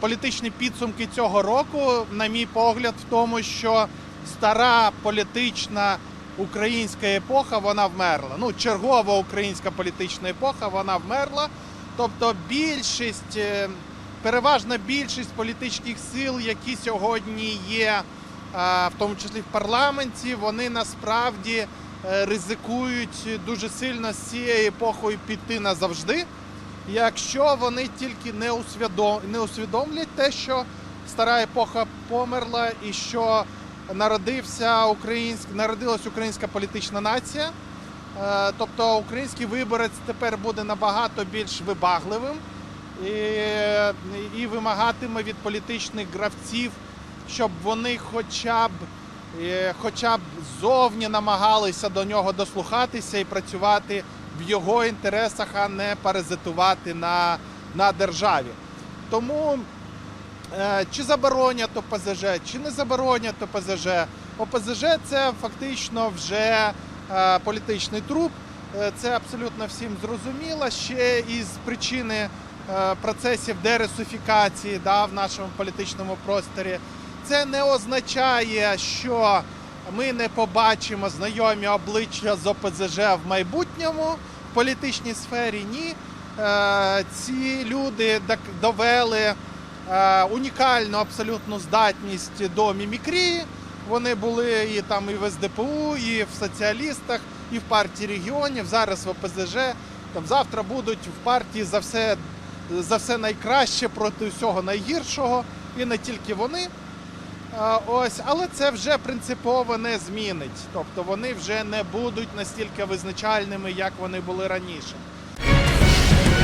Політичні підсумки цього року, на мій погляд, в тому, що стара політична українська епоха вона вмерла. Ну, чергова українська політична епоха вона вмерла. Тобто більшість, е, переважна більшість політичних сил, які сьогодні є, в тому числі в парламенті, вони насправді е, ризикують дуже сильно з цією епохою піти назавжди якщо вони тільки не, усвідом... не усвідомлять те, що стара епоха померла і що народився українськ... народилась українська політична нація. Е, Тобто український виборець тепер буде набагато більш вибагливим і, і вимагатиме від політичних гравців, щоб вони хоча б, е, хоча б зовні намагалися до нього дослухатися і працювати в його інтересах, а не паразитувати на, на державі. Тому е, чи заборонять ОПЗЖ, чи не заборонять ОПЗЖ. ОПЗЖ це фактично вже е, політичний труп. Е, Це абсолютно всім зрозуміло. Ще із причини процесів дерусифікації да, в нашому політичному просторі. Це не означає, що ми не побачимо знайомі обличчя з ОПЗЖ в майбутньому в політичній сфері. Ні. Е, Ці люди довели е, унікальну абсолютну здатність до мімікрії. Вони були і там і в СДПУ, і в соціалістах, і в партії регіонів. Зараз в ОПЗЖ. Там завтра будуть в партії за все, за все найкраще проти всього найгіршого, і не тільки вони. Ось, але це вже принципово не змінить. Тобто вони вже не будуть настільки визначальними, як вони були раніше.